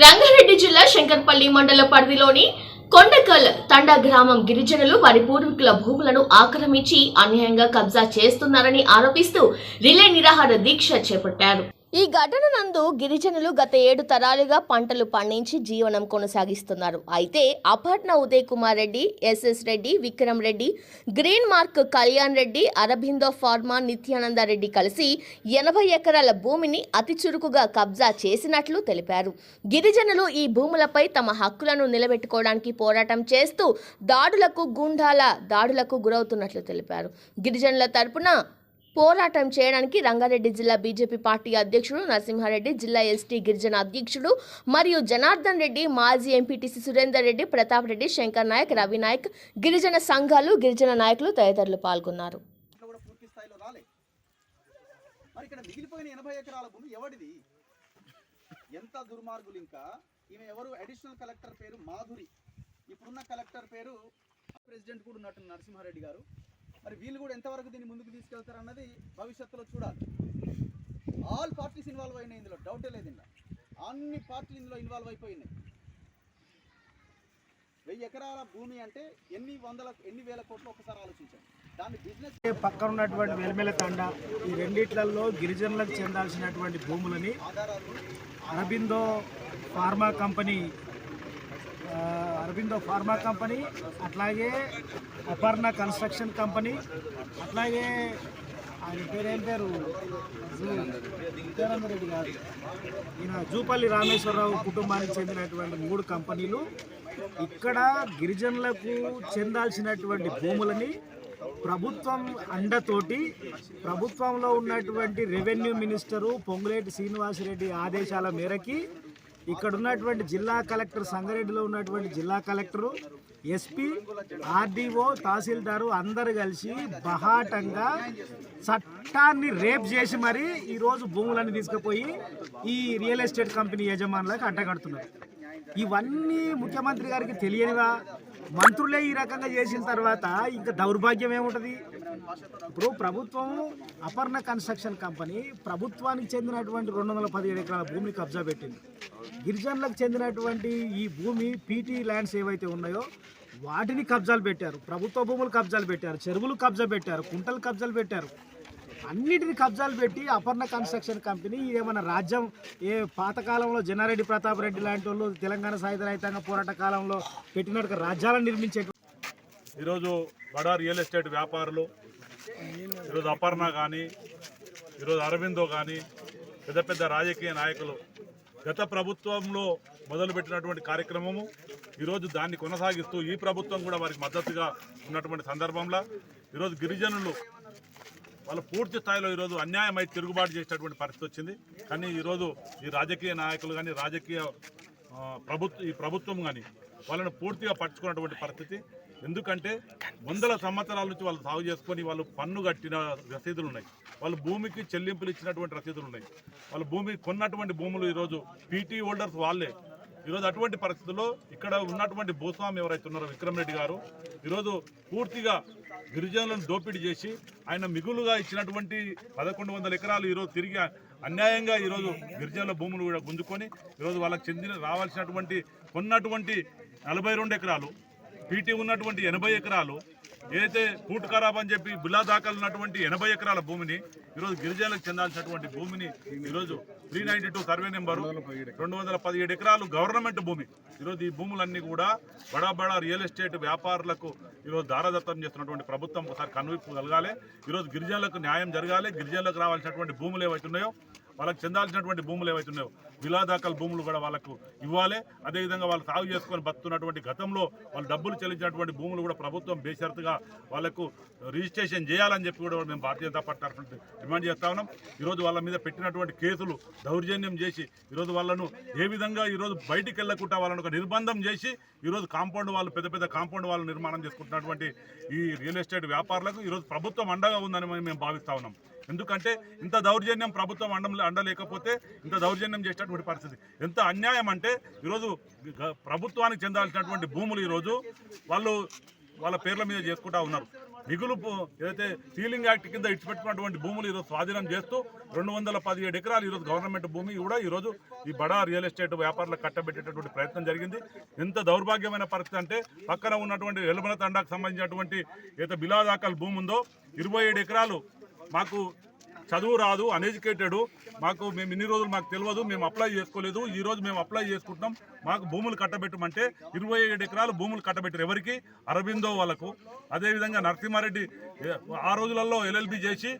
రంగారెడ్డి జిల్లా శంకర్పల్లి మండల పరిధిలోని కొండకల్ తండా గ్రామం గిరిజనులు వారి పూర్వీకుల భూములను ఆక్రమించి అన్యాయంగా కబ్జా చేస్తున్నారని ఆరోపిస్తూ రిలే నిరాహార దీక్ష చేపట్టారు. ఈ ఘటన నందు గిరిజనులు గత ఏడు తరాలుగా పంటలు పండించి జీవనం కొనసాగిస్తున్నారు. అయితే Aparna Uday Kumar Reddy SS Reddy Vikram Reddy Green Mark Kalyan Reddy Aurobindo pharma Nityananda Reddy కలిసి ఎనభై ఎకరాల భూమిని అతి చురుకుగా కబ్జా చేసినట్లు తెలిపారు. గిరిజనులు ఈ భూములపై తమ హక్కులను నిలబెట్టుకోవడానికి పోరాటం చేస్తూ దాడులకు గుండాల దాడులకు గురవుతున్నట్లు తెలిపారు. గిరిజనుల తరపున పోరాటం చేయడానికి రంగారెడ్డి జిల్లా బీజేపీ పార్టీ అధ్యక్షుడు నరసింహారెడ్డి జిల్లా ఎస్టీ గిరిజన అధ్యక్షుడు మరియు జనార్దన్ రెడ్డి మాజీ ఎంపీటీసీ సురేందర్ రెడ్డి ప్రతాప్ రెడ్డి శంకర్ నాయక్ రవి నాయక్ గిరిజన సంఘాలు గిరిజన నాయకులు తదితరులు పాల్గొన్నారు. మరి ఇక్కడ మిగిలిపోయిన ఎనభై ఎకరాల భూమి ఎవడిది? ఎంత దుర్మార్గులు ఇంకా. ఈమె ఎవరు? అడిషనల్ కలెక్టర్ పేరు మాధురి. ఇప్పుడున్న కలెక్టర్ పేరు ప్రెసిడెంట్ కూడా ఉన్నట్టు నరసింహారెడ్డి గారు. మరి వీళ్ళు కూడా ఎంతవరకు దీన్ని ముందుకు తీసుకెళ్తారు అన్నది భవిష్యత్తులో చూడాలి. ఆల్ పార్టీస్ ఇన్వాల్వ్ అయినాయి ఇందులో డౌటే లేదు ఇందులో. అన్ని పార్టీలు ఇందులో ఇన్వాల్వ్ అయిపోయినాయి. వెయ్యి ఎకరాల భూమి అంటే ఎన్ని వందల ఎన్ని వేల కోట్లు ఒకసారి ఆలోచించండి. దాన్ని బిజినెస్ పక్కన ఉన్నటువంటి వెల్మెల తండ ఈ రెండిట్లలో గిరిజనులకు చెందాల్సినటువంటి భూములని ఆధారాలు అరబిందో ఫార్మా కంపెనీ ఆ, అరబిందో ఫార్మా కంపెనీ అట్లాగే అపర్ణ కన్స్ట్రక్షన్ కంపెనీ అట్లాగే ఆయన పేరు పేరు? జూ- రెడ్డి గారు. ఈయన జూపల్లి రామేశ్వరరావు కుటుంబానికి చెందినటువంటి మూడు కంపెనీలు. ఇక్కడ గిరిజనులకు చెందాల్సినటువంటి భూములని ప్రభుత్వం అండతోటి ప్రభుత్వంలో ఉన్నటువంటి రెవెన్యూ మినిస్టరు పొంగులేటి శ్రీనివాసరెడ్డి ఆదేశాల మేరకి ఇక్కడ ఉన్నటువంటి జిల్లా కలెక్టర్ సంగారెడ్డిలో ఉన్నటువంటి జిల్లా కలెక్టరు ఎస్పీ ఆర్డీఓ తహసీల్దారు అందరు కలిసి బహాటంగా చట్టాన్ని రేప్ చేసి మరి ఈరోజు భూములన్నీ తీసుకుపోయి ఈ రియల్ ఎస్టేట్ కంపెనీ యజమానులకు అడ్డగడుతున్నారు. ఇవన్నీ ముఖ్యమంత్రి గారికి తెలియనివా? మంత్రులే ఈ రకంగా చేసిన తర్వాత ఇంకా దౌర్భాగ్యం ఏముంటుంది? ఇప్పుడు ప్రభుత్వం అపర్ణ కన్స్ట్రక్షన్ కంపెనీ ప్రభుత్వానికి చెందినటువంటి రెండు వందల పదిహేడు ఎకరాల భూమిని కబ్జా పెట్టింది. గిరిజనులకు చెందినటువంటి ఈ భూమి పీటీ ల్యాండ్స్ ఏవైతే ఉన్నాయో వాటిని కబ్జాలు పెట్టారు. ప్రభుత్వ భూములు కబ్జాలు పెట్టారు. చెరువులు కబ్జా పెట్టారు. కుంటలు కబ్జాలు పెట్టారు. అన్నిటిని కబ్జాలు పెట్టి అపర్ణ కన్స్ట్రక్షన్ కంపెనీ ఏమైనా రాజ్యం ఏ పాతకాలంలో జనారెడ్డి ప్రతాప్ రెడ్డి లాంటి వాళ్ళు తెలంగాణ సాయుధ రైతాంగ పోరాట కాలంలో పెట్టినట్టుగా రాజ్యాలను నిర్మించే ఈరోజు బడా రియల్ ఎస్టేట్ వ్యాపారులు ఈరోజు అపర్ణ కానీ ఈరోజు అరవిందో కానీ పెద్ద పెద్ద రాజకీయ నాయకులు గత ప్రభుత్వంలో మొదలుపెట్టినటువంటి కార్యక్రమము ఈరోజు దాన్ని కొనసాగిస్తూ ఈ ప్రభుత్వం కూడా వారికి మద్దతుగా ఉన్నటువంటి సందర్భంలో ఈరోజు గిరిజనులు వాళ్ళు పూర్తి స్థాయిలో ఈరోజు అన్యాయమై తిరుగుబాటు చేసేటటువంటి పరిస్థితి వచ్చింది. కానీ ఈరోజు ఈ రాజకీయ నాయకులు కానీ రాజకీయ ప్రభుత్వ ఈ ప్రభుత్వం కానీ వాళ్ళని పూర్తిగా పట్టుకున్నటువంటి పరిస్థితి. ఎందుకంటే వందల సంవత్సరాల నుంచి వాళ్ళు సాగు చేసుకొని వాళ్ళు పన్ను కట్టిన రసీదులు ఉన్నాయి. వాళ్ళు భూమికి చెల్లింపులు ఇచ్చినటువంటి రసీదులు ఉన్నాయి. వాళ్ళు భూమి కొన్నటువంటి భూములు ఈరోజు పీటీ హోల్డర్స్ వాళ్ళే. ఈరోజు అటువంటి పరిస్థితుల్లో ఇక్కడ ఉన్నటువంటి భూస్వామి ఎవరైతే ఉన్నారో విక్రమ్ రెడ్డి గారు ఈరోజు పూర్తిగా గిరిజనులను దోపిడీ చేసి ఆయన మిగులుగా ఇచ్చినటువంటి పదకొండు వందల ఎకరాలు ఈరోజు తిరిగి అన్యాయంగా ఈరోజు గిరిజనుల భూములు కూడా గుంజుకొని ఈరోజు వాళ్ళకి చెందిన రావాల్సినటువంటి కొన్నటువంటి నలభై రెండు ఎకరాలు పీటీ ఉన్నటువంటి ఎనభై ఎకరాలు ఏదైతే పూట్ ఖరాబ్ అని చెప్పి బిల్లా దాఖలు ఉన్నటువంటి ఎనభై ఎకరాల భూమిని ఈరోజు గిరిజనులకు చెందాల్సినటువంటి భూమిని ఈరోజు three ninety two survey number. రెండు వందల పదిహేడు ఎకరాలు గవర్నమెంట్ భూమి. ఈరోజు ఈ భూములన్నీ కూడా బడా బడా రియల్ ఎస్టేట్ వ్యాపారులకు ఈరోజు దారదత్తం చేస్తున్నటువంటి ప్రభుత్వం ఒకసారి కనువిప్పు కలగాలి. ఈరోజు గిరిజనులకు న్యాయం జరగాలి. గిరిజనులకు రావాల్సినటువంటి భూములు ఏవైతే ఉన్నాయో వాళ్ళకి చెందాల్సినటువంటి భూములు ఏవైతే ఉన్నాయో విలాదాకల భూములు కూడా వాళ్ళకు ఇవ్వాలి. అదేవిధంగా వాళ్ళు సాగు చేసుకొని బతున్నటువంటి గతంలో వాళ్ళు డబ్బులు చెల్లించినటువంటి భూములు కూడా ప్రభుత్వం బేషరతుగా వాళ్ళకు రిజిస్ట్రేషన్ చేయాలని చెప్పి కూడా మేము భారతీయ జనతా పార్టీ తరఫున డిమాండ్ చేస్తా ఉన్నాం. ఈరోజు వాళ్ళ మీద పెట్టినటువంటి కేసులు దౌర్జన్యం చేసి ఈరోజు వాళ్ళను ఏ విధంగా ఈరోజు బయటికి వెళ్ళకుండా వాళ్ళను ఒక నిర్బంధం చేసి ఈరోజు కాంపౌండ్ వాళ్ళు పెద్ద పెద్ద కాంపౌండ్ వాళ్ళు నిర్మాణం చేసుకుంటున్నటువంటి ఈ రియల్ ఎస్టేట్ వ్యాపారులకు ఈరోజు ప్రభుత్వం అండగా ఉందని మేము భావిస్తా ఉన్నాం. ఎందుకంటే ఇంత దౌర్జన్యం ప్రభుత్వం అండం అండలేకపోతే ఇంత దౌర్జన్యం చేసేటటువంటి పరిస్థితి. ఎంత అన్యాయం అంటే ఈరోజు ప్రభుత్వానికి చెందాల్సినటువంటి భూములు ఈరోజు వాళ్ళు వాళ్ళ పేర్ల మీద చేసుకుంటా ఉన్నారు. మిగులు ఏదైతే సీలింగ్ యాక్ట్ కింద ఇచ్చిపెట్టుకున్నటువంటి భూములు ఈరోజు స్వాధీనం చేస్తూ రెండు వందల పదిహేడు ఎకరాలు ఈరోజు గవర్నమెంట్ భూమి కూడా ఈరోజు ఈ బడా రియల్ ఎస్టేట్ వ్యాపారులకు కట్టబెట్టేటటువంటి ప్రయత్నం జరిగింది. ఎంత దౌర్భాగ్యమైన పరిస్థితి అంటే పక్కన ఉన్నటువంటి ఎలుమల తండాకు సంబంధించినటువంటి ఏదైతే బిలాదాకల్ భూమి ఉందో ఇరవై ఏడు ఎకరాలు మాకు చదువు రాదు అన్ఎడ్యుకేటెడ్ మాకు మేము ఇన్ని రోజులు మాకు తెలియదు మేము అప్లై చేసుకోలేదు. ఈ రోజు మేము అప్లై చేసుకుంటున్నాం. మాకు భూములు కట్టబెట్టమంటే ఇరవై ఏడు ఎకరాలు భూములు కట్టబెట్టారు. ఎవరికి? అరబిందో వాళ్ళకు. అదేవిధంగా నరసింహారెడ్డి ఆ రోజులలో ఎల్ఎల్బి చేసి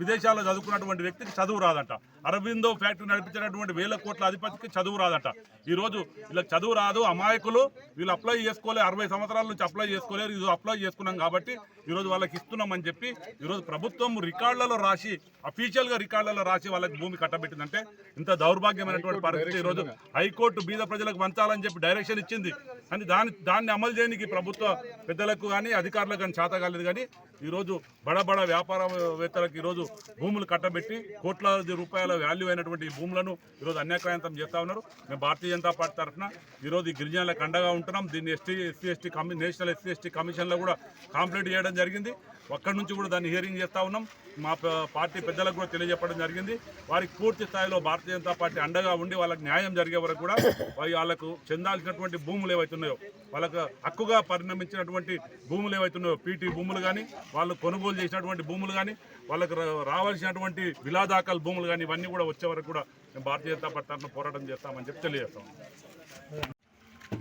విదేశాల్లో చదువుకున్నటువంటి వ్యక్తికి చదువు రాదట. అరవిందో ఫ్యాక్టరీ నడిపించినటువంటి వేల కోట్ల అధిపతికి చదువు రాదట. ఈరోజు వీళ్ళకి చదువు రాదు అమాయకులు వీళ్ళు అప్లై చేసుకోలే అరవై సంవత్సరాల నుంచి అప్లై చేసుకోలేరు ఇది అప్లై చేసుకున్నాం కాబట్టి ఈరోజు వాళ్ళకి ఇస్తున్నామని చెప్పి ఈరోజు ప్రభుత్వం రికార్డులలో రాసి అఫీషియల్గా రికార్డులలో రాసి వాళ్ళకి భూమి కట్టబెట్టిందంటే ఇంత దౌర్భాగ్యమైనటువంటి పరిస్థితి ఈరోజు హైకోర్టు బీద ప్రజలకు పంచాలని చెప్పి డైరెక్షన్ ఇచ్చింది. కానీ దాని దాన్ని అమలు చేయడానికి ప్రభుత్వ పెద్దలకు కానీ అధికారులకు కానీ చేత కాలేదు కానీ ఈరోజు బడ బడ వ్యాపారవేత్తలకు ఈరోజు భూములు కట్టబెట్టి కోట్లాది రూపాయల వాల్యూ అయినటువంటి ఈ భూములను ఈరోజు అన్యాక్రాంతం చేస్తా ఉన్నారు. మేము భారతీయ జనతా పార్టీ తరఫున ఈరోజు ఈ గిరిజనులకు అండగా ఉంటున్నాం. దీన్ని ST SC ST commission national SC ST కమిషన్లో కూడా కంప్లీట్ చేయడం జరిగింది. అక్కడి నుంచి కూడా దాన్ని హియరింగ్ చేస్తూ ఉన్నాం. మా పార్టీ పెద్దలకు కూడా తెలియజెప్పడం జరిగింది. వారికి పూర్తి స్థాయిలో భారతీయ జనతా పార్టీ అండగా ఉండి వాళ్ళకి న్యాయం జరిగే వరకు కూడా వారి వాళ్ళకు చెందాల్సినటువంటి భూములు ఏవైతున్నాయో వాళ్ళకు హక్కుగా పరిణమించినటువంటి భూములు ఏవైతున్నాయో పీటీ భూములు కానీ వాళ్ళు కొనుగోలు చేసినటువంటి భూములు కానీ వాళ్ళకు రావాల్సినటువంటి విలాదాకల భూములు కానీ ఇవన్నీ కూడా వచ్చే వరకు కూడా మేము భారతీయ జనతా పార్టీ తరఫున పోరాటం చేస్తామని చెప్పి తెలియజేస్తాం.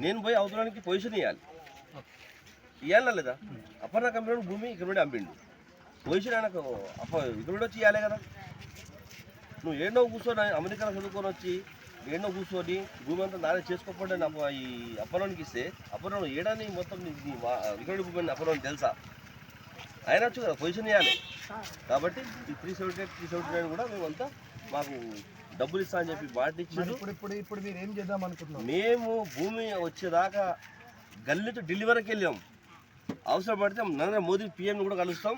నేను పోయి అవసరానికి పొజిషన్ ఇవ్వాలి ఇవ్వాలా లేదా? అపర్ణ కంపెనీ భూమి ఇక్కడ నుండి అమ్మిండు. పొజిషన్ ఆయనకు అప్ప ఇక్కడ నుండి వచ్చి ఇవ్వాలి కదా. నువ్వు ఏడో కూర్చొని అమెరికాలో చదువుకొని వచ్చి ఏడో కూర్చొని భూమి అంతా నానే చేసుకోకపోతే నాకు ఈ అప్పరానికి ఇస్తే అప్పరం ఏడాని మొత్తం ఇక్కడ భూమి అప్పరం తెలుసా? ఆయన వచ్చు కదా పొజిషన్ ఇవ్వాలి కాబట్టి ఈ three seventy eight three seventy nine కూడా మేమంతా మాకు డబ్బులు ఇస్తా అని చెప్పి మాట ఇచ్చిండు. ఇప్పుడు ఇప్పుడు ఇప్పుడు మీరు ఏం చేద్దాం అనుకుంటున్నాం మేము భూమి వచ్చేదాకా గల్లీ నుంచి ఢిల్లీ వరకు వెళ్ళాం. అవసరం పడితే నరేంద్ర మోదీ పీఎం కూడా కలుస్తాం.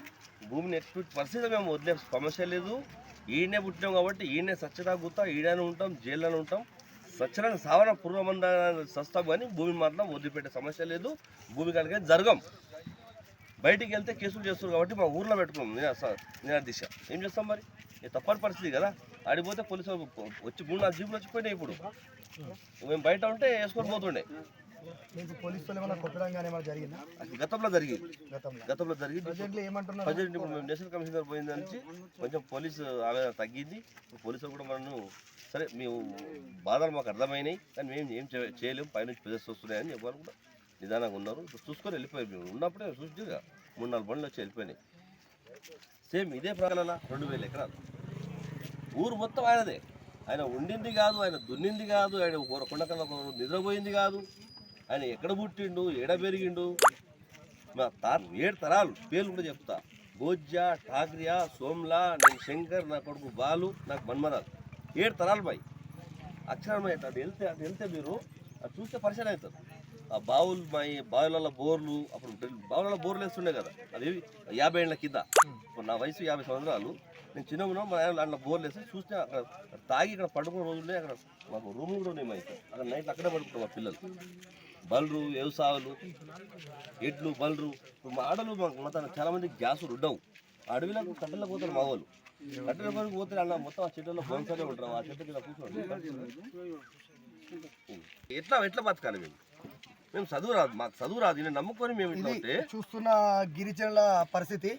భూమిని ఎక్స్పెక్ట్ పరిస్థితి మేము వదిలే సమస్య లేదు. ఈయనే పుట్టినాం కాబట్టి ఈయనే స్వచ్ఛత గుత్తా ఈడనే ఉంటాం జైల్లోనే ఉంటాం. స్వచ్ఛంగా సావన పూర్వమంద సస్తాం కానీ భూమిని మాత్రం వదిలిపెట్టే సమస్య లేదు. భూమి కనుక జరగం. బయటికి వెళ్తే కేసులు చేస్తారు కాబట్టి మా ఊర్లో పెట్టుకున్నాం. నేను దిశ. ఏం చేస్తాం మరి? ఇది తప్పని పరిస్థితి కదా. ఆడిపోతే పోలీసు వచ్చి మూడు నాలుగు జీపులు వచ్చిపోయినాయి ఇప్పుడు. మేము బయట ఉంటే వేసుకొని పోతుండే. మీకు పోలీసు వాళ్ళు ఏమైనా కొట్టడం కానీ ఏమైనా జరిగిందా? అది గతంలో జరిగింది. గతంలో. గతంలో జరిగింది. ప్రజెంట్లో ఏమంటున్నారు? ప్రజెంట్ ఇప్పుడు మేము నేషనల్ కమిషనర్ పోయిన నుంచి కొంచెం పోలీసు ఆవేదన తగ్గింది. పోలీసులు కూడా మనను సరే మేము బాధలు మాకు అర్థమైనాయి కానీ మేము ఏం చేయలేము పైనుంచి ప్రెజర్స్ వస్తున్నాయని చెప్పారు కూడా నిదానంగా ఉన్నారు. చూసుకొని వెళ్ళిపోయారు మేము. ఉన్నప్పుడే చూసిగా మూడు నాలుగు బండ్లు వచ్చి వెళ్ళిపోయినాయి. సేమ్ ఇదే ప్రకారం రెండు వేల ఎకరాలు. ఊరు మొత్తం ఆయనదే. ఆయన ఉండింది కాదు ఆయన దున్నింది కాదు ఆయన కొండ ఒక నిద్రపోయింది కాదు. ఆయన ఎక్కడ పుట్టిండు? ఎడ పెరిగిండు? మా తాత ఏడు తరాలు పేర్లు కూడా చెప్తా. భోజ్య ఠాక్రియా సోమ్లా నేను శంకర్ నా కొడుకు బాలు నాకు మన్మరాలు. ఏడు తరాలు బాయ్. అక్షరమై అది వెళ్తే అది వెళ్తే మీరు అది చూస్తే పరిచయం అవుతారు. ఆ బావులు మా బావులలో బోర్లు అప్పుడు బావులలో బోర్లు వేస్తుండే కదా. అది యాభై ఏళ్ళ కింద. ఇప్పుడు నా వయసు యాభై సంవత్సరాలు. నేను చిన్న ఉన్నా మా ఆయన అట్లా బోర్లు వేస్తే చూస్తే అక్కడ తాగి ఇక్కడ పడుకున్న రోజులే అక్కడ మాకు రూమ్ కూడా ఉన్నాయి మా అక్కడ నైట్ అక్కడే పడుకుంటాం మా పిల్లలు. బలరు వ్యవసాయాలు ఎడ్లు బలరు. ఇప్పుడు మా ఆడలు మా మొత్తం చాలా మంది గ్యాస్ ఉండవు. అడవిలకు కట్టెలకు పోతారు మా వాళ్ళు. కట్టెల పనికి పోతే అలా మొత్తం ఆ చెట్లలో బొంసనే ఉంటారు. ఆ చెట్టు కింద కూర్చోండి ఎట్లా ఎట్లా బతకాలి మేము? మేము చదువు రాదు. మాకు చదువు రాదు. నేను నమ్ముకొని మేము ఇట్లా ఉంటే చూస్తున్న గిరిజనుల పరిస్థితి.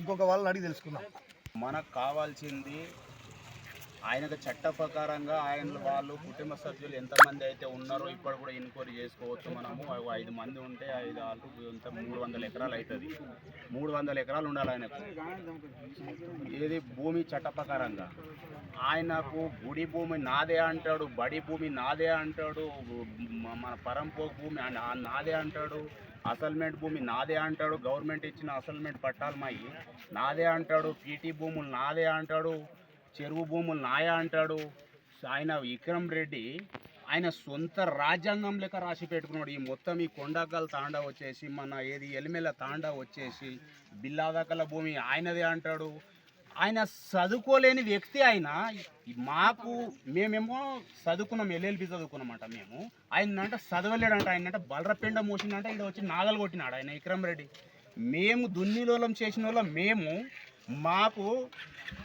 ఇంకొక వాళ్ళని అడిగి తెలుసుకుందాం. మనకు కావాల్సింది ఆయనకు చట్ట ప్రకారంగా ఆయన వాళ్ళు కుటుంబ సభ్యులు ఎంతమంది అయితే ఉన్నారో ఇప్పుడు కూడా ఎన్క్వైరీ చేసుకోవచ్చు మనము. ఐదు మంది ఉంటే ఐదు ఆరు ఇంత మూడు వందల ఎకరాలు అవుతుంది. మూడు వందల ఎకరాలు ఉండాలి ఆయనకు. ఏది? భూమి చట్ట ప్రకారంగా ఆయనకు గుడి భూమి నాదే అంటాడు బడి భూమి నాదే అంటాడు మన పరంపో భూమి నాదే అంటాడు అసల్మెంట్ భూమి నాదే అంటాడు గవర్నమెంట్ ఇచ్చిన అసల్మెంట్ పట్టాలు మాయి నాదే అంటాడు పీటీ భూములు నాదే అంటాడు చెరువు భూములు నాయా అంటాడు. ఆయన విక్రమ్ రెడ్డి ఆయన సొంత రాజ్యాంగం లెక్క రాసి పెట్టుకున్నాడు. ఈ మొత్తం ఈ కొండగల్ తాండా వచ్చేసి మన ఏది ఎలిమెల తాండా వచ్చేసి బిల్లాదకల భూమి ఆయనదే అంటాడు. ఆయన చదువుకోలేని వ్యక్తి ఆయన. మాకు మేమేమో చదువుకున్నాం ఎల్ఎల్బి చదువుకున్నామంట మేము. ఆయన అంటే చదవలేడంట ఆయన అంటే బలరపిండ మోసిందంటే ఇక్కడ వచ్చి నాగలు కొట్టినాడు ఆయన విక్రమ్ రెడ్డి. మేము దున్నిలోలం చేసిన వాళ్ళం మేము మాకు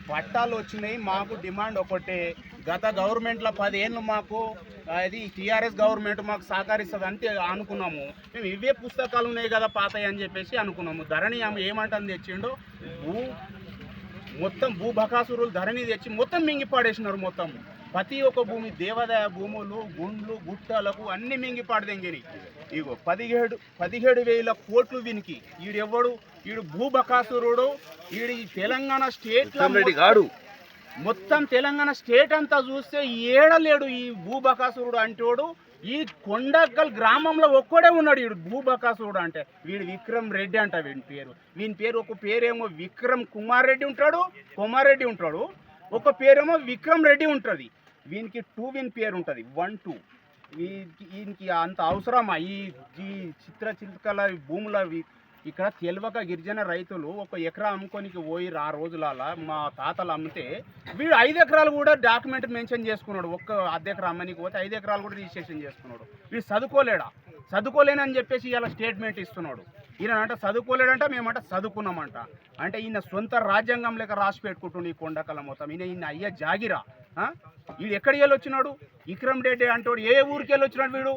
పట్టాలు వచ్చినాయి మాకు డిమాండ్ ఒకటే. గత గవర్నమెంట్లో పదేళ్ళు మాకు అది టీఆర్ఎస్ గవర్నమెంట్ మాకు సహకరిస్తుంది అంటే అనుకున్నాము. మేము ఇవే పుస్తకాలు ఉన్నాయి కదా పాతయ్య అని చెప్పేసి అనుకున్నాము. ధరణి ఆమె ఏమంటుంది తెచ్చిండు భూ మొత్తం భూ బకాసురులు ధరణి తెచ్చి మొత్తం మింగి పాడేసినారు మొత్తం. ప్రతి ఒక్క భూమి దేవాదాయ భూములు గుండ్లు గుట్టలకు అన్ని మింగి పాడదెంగిని ఇగో పదిహేడు పదిహేడు వేల కోట్లు వీనికి. ఈడెవ్వడు? ఈడు భూ బకాసురుడు ఈడు ఈ తెలంగాణ స్టేట్ రెడ్డి గాడు. మొత్తం తెలంగాణ స్టేట్ అంతా చూస్తే ఏడలేడు ఈ భూబకాసురుడు అంటోడు. ఈ కొండగల్ గ్రామంలో ఒక్కడే ఉన్నాడు వీడు భూబకాసురుడు అంటే. వీడు విక్రమ్ రెడ్డి అంట వీని పేరు. వీని పేరు ఒక పేరేమో విక్రమ్ కుమార్ రెడ్డి ఉంటాడు కుమార్ రెడ్డి ఉంటాడు. ఒక పేరేమో విక్రమ్ రెడ్డి ఉంటుంది. వీనికి టూ విన్ పేరు ఉంటుంది. వన్ టూ వీనికి అంత అవసరమా? ఈ ఈ చిత్ర చిత్రకళ భూముల ఇక్కడ తెలివక గిరిజన రైతులు ఒక ఎకరా అమ్ముకోనికి పోయి ఆ రోజులలో? మా తాతలు అమ్మితే వీడు ఐదు ఎకరాలు కూడా డాక్యుమెంట్ మెన్షన్ చేసుకున్నాడు. ఒక్క అర్ధ ఎకరా అమ్మనికి పోతే ఐదు ఎకరాలు కూడా రిజిస్ట్రేషన్ చేసుకున్నాడు. వీడు చదువుకోలేడా? చదువుకోలేనని చెప్పేసి ఇలా స్టేట్మెంట్ ఇస్తున్నాడు. ఈయన అంటే చదువుకోలేడంట మేమంట చదువుకున్నామంట. అంటే ఈయన సొంత రాజ్యాంగం లెక్క రాసి పెట్టుకుంటుండే ఈ కొండకల మొత్తం. ఈయన ఈయన అయ్యే జాగిరా. వీడు ఎక్కడికి వెళ్ళి వచ్చినాడు విక్రమ్ రెడ్డి అంటాడు. ఏ ఊరికి వెళ్ళి వచ్చినాడు వీడు?